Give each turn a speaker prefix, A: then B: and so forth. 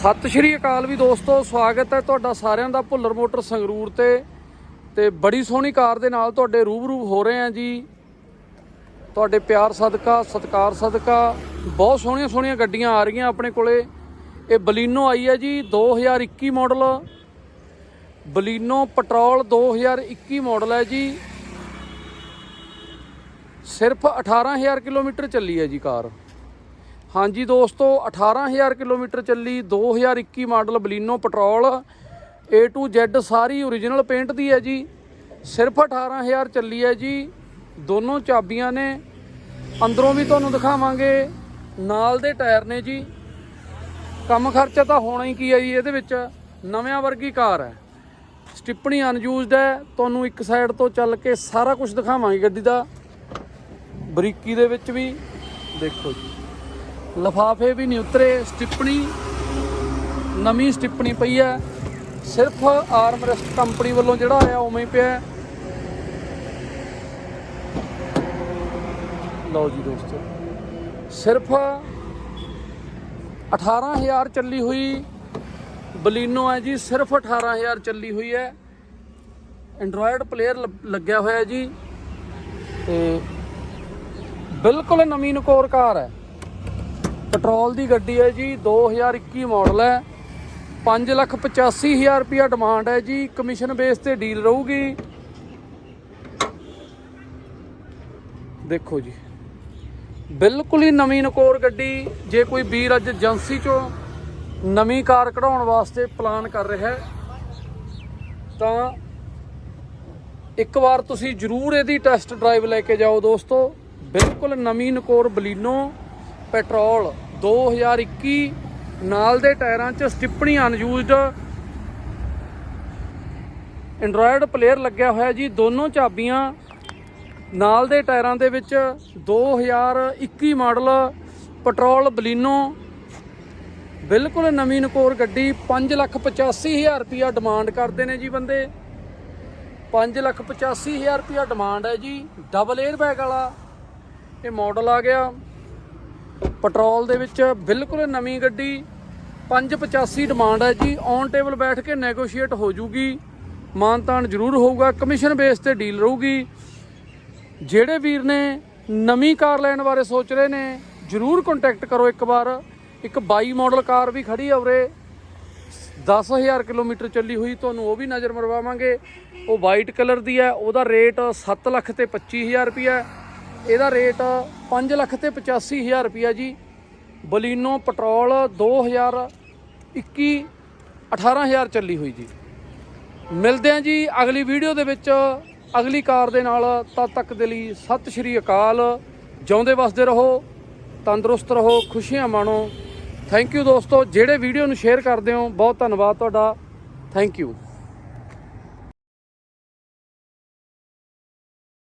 A: ਸਤਿ ਸ਼੍ਰੀ ਅਕਾਲ ਵੀ ਦੋਸਤੋ, ਸਵਾਗਤ ਹੈ ਤੁਹਾਡਾ ਸਾਰਿਆਂ ਦਾ ਭੁੱਲਰ ਮੋਟਰ ਸੰਗਰੂਰ ਤੇ। ਤੇ ਬੜੀ ਸੋਹਣੀ ਕਾਰ ਦੇ ਨਾਲ ਤੁਹਾਡੇ ਰੂਬਰੂ ਹੋ ਰਹੇ ਆ ਜੀ। ਤੁਹਾਡੇ ਪਿਆਰ ਸਦਕਾ, ਸਤਿਕਾਰ ਸਦਕਾ, ਬਹੁਤ ਸੋਹਣੀਆਂ ਸੋਹਣੀਆਂ ਗੱਡੀਆਂ ਆ ਰਹੀਆਂ ਆਪਣੇ ਕੋਲੇ। ਇਹ ਬਲੀਨੋ ਆਈ ਹੈ ਜੀ 2021 ਮਾਡਲ। ਬਲੀਨੋ ਪੈਟਰੋਲ 2021 ਮਾਡਲ ਹੈ ਜੀ। ਸਿਰਫ 18000 ਕਿਲੋਮੀਟਰ ਚੱਲੀ ਹੈ ਜੀ ਕਾਰ। ਹਾਂਜੀ ਦੋਸਤੋ 18000 ਕਿਲੋਮੀਟਰ ਚੱਲੀ 2021 model Baleno petrol. A to Z ਸਾਰੀ ਓਰੀਜਨਲ ਪੇਂਟ ਦੀ ਹੈ ਜੀ। ਸਿਰਫ 18000 ਚੱਲੀ ਹੈ ਜੀ। ਦੋਨੋਂ ਚਾਬੀਆਂ ਨੇ। ਅੰਦਰੋਂ ਵੀ ਤੁਹਾਨੂੰ ਦਿਖਾਵਾਂਗੇ। ਨਾਲ ਦੇ ਟਾਇਰ ਨੇ ਜੀ। ਕੰਮ ਖਰਚਾ ਤਾਂ ਹੋਣਾ ਹੀ ਕੀ ਹੈ ਜੀ ਇਹਦੇ ਵਿੱਚ। ਨਵਿਆਂ ਵਰਗੀ ਕਾਰ ਹੈ। ਸਟਿੱਪਣੀ ਅਨਯੂਜ਼ਡ ਹੈ। ਤੁਹਾਨੂੰ ਇੱਕ ਸਾਈਡ ਤੋਂ ਚੱਲ ਕੇ ਸਾਰਾ ਕੁਝ ਦਿਖਾਵਾਂਗੇ ਗੱਡੀ ਦਾ। ਬਰੀਕੀ ਦੇ ਵਿੱਚ ਵੀ। ਦੇਖੋ ਜੀ। ਲਫਾਫੇ ਵੀ ਨਹੀਂ ਉਤਰੇ, ਸਟਿਪਣੀ, ਨਵੀਂ ਸਟਿਪਣੀ ਪਈ ਹੈ। ਸਿਰਫ ਆਰਮਰੈਸਟ ਕੰਪਨੀ ਵੱਲੋਂ ਜਿਹੜਾ ਆਇਆ ਉਵੇਂ ਹੀ ਪਿਆ ਲਓ ਜੀ ਦੋਸਤੋ, ਸਿਰਫ 18000 ਚੱਲੀ ਹੋਈ ਬਲੀਨੋ ਹੈ ਜੀ, ਸਿਰਫ 18000 ਚੱਲੀ ਹੋਈ ਹੈ। ਐਂਡਰੋਇਡ ਪਲੇਅਰ ਲੱਗਿਆ ਹੋਇਆ ਜੀ। ਤੇ ਬਿਲਕੁਲ ਨਵੀਂ ਨਕੋਰ ਕਾਰ ਹੈ। ਪੈਟਰੋਲ ਦੀ ਗੱਡੀ ਹੈ ਜੀ 2021 ਮਾਡਲ ਹੈ। 585000 ਰੁਪਿਆ ਡਿਮਾਂਡ ਹੈ ਜੀ, ਕਮਿਸ਼ਨ ਬੇਸ ਤੇ ਡੀਲ ਰਹੂਗੀ। ਦੇਖੋ ਜੀ, ਬਿਲਕੁਲ ਹੀ ਨਵੀਂ ਨਕੋਰ ਗੱਡੀ, ਜੇ ਕੋਈ ਵੀਰ ਅੱਜ ਏਜੰਸੀ ਚੋਂ ਨਵੀਂ ਕਾਰ ਕਢਾਉਣ ਵਾਸਤੇ ਪਲਾਨ ਕਰ ਰਿਹਾ ਹੈ, ਤਾਂ ਇੱਕ ਵਾਰ ਤੁਸੀਂ ਜਰੂਰ ਇਹਦੀ ਟੈਸਟ ਡਰਾਈਵ ਲੈ ਕੇ ਜਾਓ ਦੋਸਤੋ। ਬਿਲਕੁਲ ਨਵੀਂ ਨਕੋਰ ਬਲੀਨੋ ਪੈਟਰੋਲ 2021 ਨਾਲ ਦੇ ਟਾਇਰਾਂ 'ਚ ਸਟਿਪਣੀ ਅਨਯੂਜ਼ਡ ਐਂਡਰੋਇਡ ਪਲੇਅਰ ਲੱਗਿਆ ਹੋਇਆ ਜੀ। ਦੋਨੋਂ ਚਾਬੀਆਂ ਨਾਲ ਦੇ ਟਾਇਰਾਂ ਦੇ ਵਿੱਚ 2021 ਮਾਡਲ ਪੈਟਰੋਲ ਬਲੀਨੋ। ਬਿਲਕੁਲ ਨਵੀਂ ਨਕੋਰ ਗੱਡੀ। 585000 ਰੁਪਿਆ ਡਿਮਾਂਡ ਕਰਦੇ ਨੇ ਜੀ ਬੰਦੇ। 585000 ਰੁਪਿਆ ਡਿਮਾਂਡ ਹੈ ਜੀ। ਡਬਲ 에ਅਰ ਬੈਗ ਵਾਲਾ ਇਹ ਮਾਡਲ ਆ ਗਿਆ। ਪੈਟਰੋਲ ਦੇ ਵਿੱਚ ਬਿਲਕੁਲ ਨਵੀਂ ਗੱਡੀ 585 ਡਿਮਾਂਡ ਹੈ ਜੀ। ਔਨ ਟੇਬਲ ਬੈਠ ਕੇ ਨੈਗੋਸ਼ੀਏਟ ਹੋ ਜੂਗੀ। ਮਾਨਤਾਨ ਜ਼ਰੂਰ ਹੋਊਗਾ ਕਮਿਸ਼ਨ ਬੇਸ ਤੇ ਡੀਲ ਰਹੂਗੀ। ਜਿਹੜੇ ਵੀਰ ਨੇ ਨਵੀਂ ਕਾਰ ਲੈਣ ਬਾਰੇ ਸੋਚ ਰਹੇ ਨੇ, ਜ਼ਰੂਰ ਕੰਟੈਕਟ ਕਰੋ ਇੱਕ ਵਾਰ। ਇੱਕ 22 ਮਾਡਲ ਕਾਰ ਵੀ ਖੜੀ ਆ ਉਰੇ। 10000 ਕਿਲੋਮੀਟਰ ਚੱਲੀ ਹੋਈ, ਤੁਹਾਨੂੰ ਉਹ ਵੀ ਨਜ਼ਰ ਮਰਵਾਵਾਂਗੇ। ਉਹ ਵਾਈਟ ਕਲਰ ਦੀ ਹੈ, ਉਹਦਾ ਰੇਟ 7 ਲੱਖ ਤੇ 25000 ਰੁਪਿਆ ਹੈ। ਇਹਦਾ ਰੇਟ 5 ਲੱਖ ਤੇ 85000 ਰੁਪਿਆ ਜੀ। ਬਲੀਨੋ ਪੈਟਰੋਲ 2021 18000 ਚੱਲੀ ਹੋਈ ਜੀ। ਮਿਲਦੇ ਹਾਂ ਜੀ ਅਗਲੀ ਵੀਡੀਓ ਦੇ ਵਿੱਚ। ਅਗਲੀ ਕਾਰ ਦੇ ਨਾਲ ਤਦ ਤੱਕ ਦੇ ਲਈ ਸਤਿ ਸ਼੍ਰੀ ਅਕਾਲ। ਜਿਉਂਦੇ ਵਸਦੇ ਰਹੋ, ਤੰਦਰੁਸਤ ਰਹੋ, ਖੁਸ਼ੀਆਂ ਮਾਣੋ। ਥੈਂਕ ਯੂ ਦੋਸਤੋ, ਜਿਹੜੇ ਵੀਡੀਓ ਨੂੰ ਸ਼ੇਅਰ ਕਰਦੇ ਹੋ, ਬਹੁਤ ਧੰਨਵਾਦ ਤੁਹਾਡਾ। Thank you